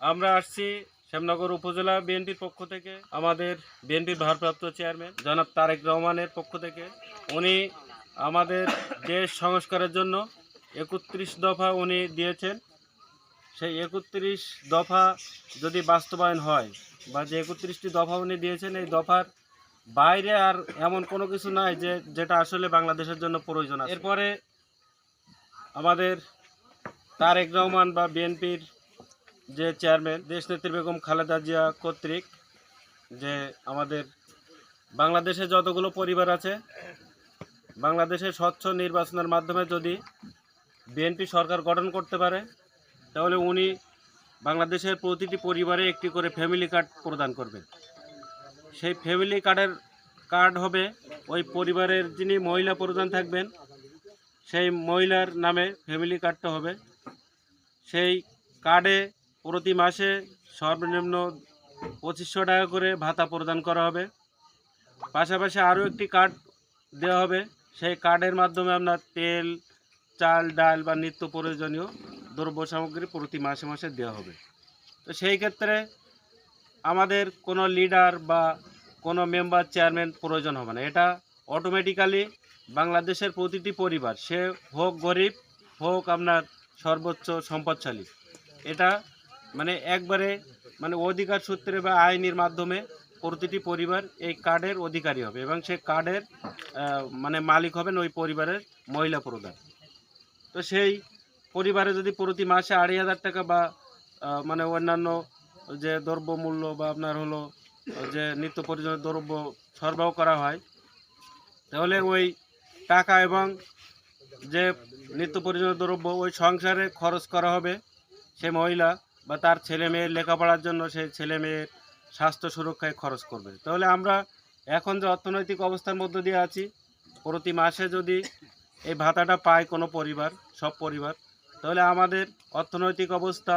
আমরা আসছি শ্যামনগর উপজেলা বিএনপির পক্ষ থেকে, আমাদের বিএনপির ভারপ্রাপ্ত চেয়ারম্যান জনাব তারেক রহমানের পক্ষ থেকে। উনি আমাদের দেশ সংস্কারের জন্য একত্রিশ দফা উনি দিয়েছেন। সেই একত্রিশ দফা যদি বাস্তবায়ন হয় বা যে একত্রিশটি দফা উনি দিয়েছেন, এই দফার বাইরে আর এমন কোনো কিছু নাই যে যেটা আসলে বাংলাদেশের জন্য প্রয়োজন আছে। এরপরে আমাদের তারেক রহমান বা বিএনপির যে চেয়ারম্যান, দেশনেত্রী বেগম খালেদা জিয়া কর্তৃক যে আমাদের বাংলাদেশে যতগুলো পরিবার আছে, বাংলাদেশে স্বচ্ছ নির্বাচনের মাধ্যমে যদি বিএনপি সরকার গঠন করতে পারে, তাহলে উনি বাংলাদেশের প্রতিটি পরিবারে একটি করে ফ্যামিলি কার্ড প্রদান করবেন। সেই ফ্যামিলি কার্ডের কার্ড হবে ওই পরিবারের যিনি মহিলা প্রধান থাকবেন, সেই মহিলার নামে ফ্যামিলি কার্ডটা হবে। সেই কার্ডে প্রতি মাসে সর্বনিম্ন পঁচিশশো টাকা করে ভাতা প্রদান করা হবে। পাশাপাশি আরও একটি কার্ড দেওয়া হবে। সেই কার্ডের মাধ্যমে আপনার তেল, চাল, ডাল বা নিত্য প্রয়োজনীয় দ্রব্য সামগ্রী প্রতি মাসে মাসে দেওয়া হবে। তো সেই ক্ষেত্রে আমাদের কোনো লিডার বা কোনো মেম্বার, চেয়ারম্যান প্রয়োজন হবে না। এটা অটোমেটিক্যালি বাংলাদেশের প্রতিটি পরিবার, সে হোক গরিব, হোক আপনার সর্বোচ্চ সম্পদশালী, এটা মানে একবারে মানে অধিকার সূত্রে বা আইনের মাধ্যমে প্রতিটি পরিবার এই কার্ডের অধিকারী হবে এবং সেই কার্ডের মানে মালিক হবেন ওই পরিবারের মহিলা প্রধান। তো সেই পরিবারে যদি প্রতি মাসে আড়াই হাজার টাকা বা মানে অন্যান্য যে দ্রব্যমূল্য বা আপনার হলো যে নিত্য প্রয়োজনীয় দ্রব্য সরবরাহ করা হয়, তাহলে ওই টাকা এবং যে নিত্য প্রয়োজনীয় দ্রব্য ওই সংসারে খরচ করা হবে সে মহিলা বা তার ছেলে মেয়ের লেখাপড়ার জন্য সেই ছেলে মেয়ের স্বাস্থ্য সুরক্ষায় খরচ করবে। তাহলে আমরা এখন যে অর্থনৈতিক অবস্থার মধ্য দিয়ে আছি, প্রতি মাসে যদি এই ভাতাটা পায় কোনো পরিবার, সব পরিবার, তাহলে আমাদের অর্থনৈতিক অবস্থা,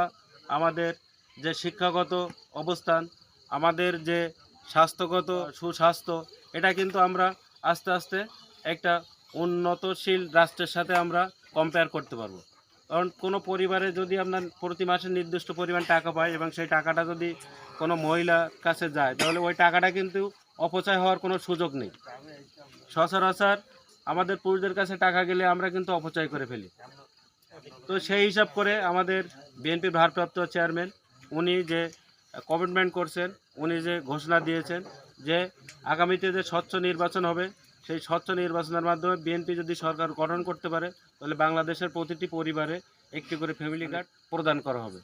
আমাদের যে শিক্ষাগত অবস্থান, আমাদের যে স্বাস্থ্যগত সুস্বাস্থ্য, এটা কিন্তু আমরা আস্তে আস্তে একটা উন্নতশীল রাষ্ট্রের সাথে আমরা কম্পেয়ার করতে পারব। কারণ কোনো পরিবারে যদি আপনার প্রতি মাসে নির্দিষ্ট পরিমাণ টাকা পায় এবং সেই টাকাটা যদি কোনো মহিলার কাছে যায়, তাহলে ওই টাকাটা কিন্তু অপচয় হওয়ার কোনো সুযোগ নেই। সচরাচর আমাদের পুরুষদের কাছে টাকা গেলে আমরা কিন্তু অপচয় করে ফেলি। তো সেই হিসাব করে আমাদের বিএনপির ভারপ্রাপ্ত চেয়ারম্যান, উনি যে কমিটমেন্ট করছেন, উনি যে ঘোষণা দিয়েছেন যে আগামীতে যে স্বচ্ছ নির্বাচন হবে সেই স্বচ্ছ নির্বাচনের মাধ্যমে বিএনপি যদি সরকার গঠন করতে পারে, তাহলে বাংলাদেশের প্রতিটি পরিবারে একটি করে ফ্যামিলি কার্ড প্রদান করা হবে।